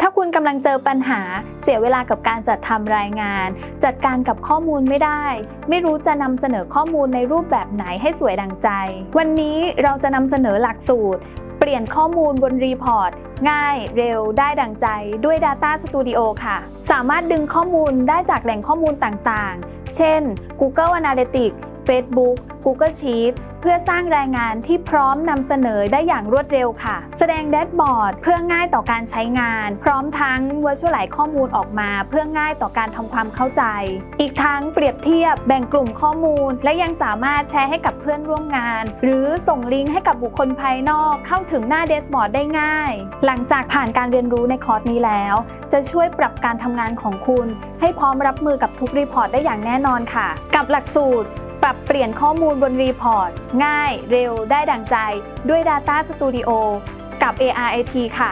ถ้าคุณกำลังเจอปัญหาเสียเวลากับการจัดทำรายงาน จัดการกับข้อมูลไม่ได้ ไม่รู้จะนำเสนอข้อมูลในรูปแบบไหนให้สวยดังใจ วันนี้เราจะนำเสนอหลักสูตร เปลี่ยนข้อมูลบนรีพอร์ต ง่าย เร็ว ได้ดังใจ ด้วย Data Studio ค่ะ สามารถดึงข้อมูลได้จากแหล่งข้อมูลต่างๆ เช่น Google Analytics Facebook Google Sheet เพื่อสร้างรายงานที่พร้อมนำเสนอได้อย่างรวดเร็วค่ะ แสดงแดชบอร์ดเพื่อง่ายต่อการใช้งาน พร้อมทั้ง Visualize ข้อมูลออกมา เพื่อง่ายต่อการทำความเข้าใจ อีกทั้งเปรียบเทียบแบ่งกลุ่มข้อมูล และยังสามารถแชร์ให้กับเพื่อนร่วมงาน หรือส่งลิงก์ให้กับบุคคลภายนอกเข้าถึงหน้าเดสบอร์ดได้ง่าย หลังจากผ่านการเรียนรู้ในคอร์สนี้แล้ว จะช่วยปรับการทำงานของคุณ ให้พร้อมรับมือกับทุกรีพอร์ตได้อย่างแน่นอนค่ะ กับหลักสูตร ปรับเปลี่ยนข้อมูลบนรีพอร์ต ง่าย เร็ว ได้ดังใจ ด้วย Data Studio กับ ARIT ค่ะ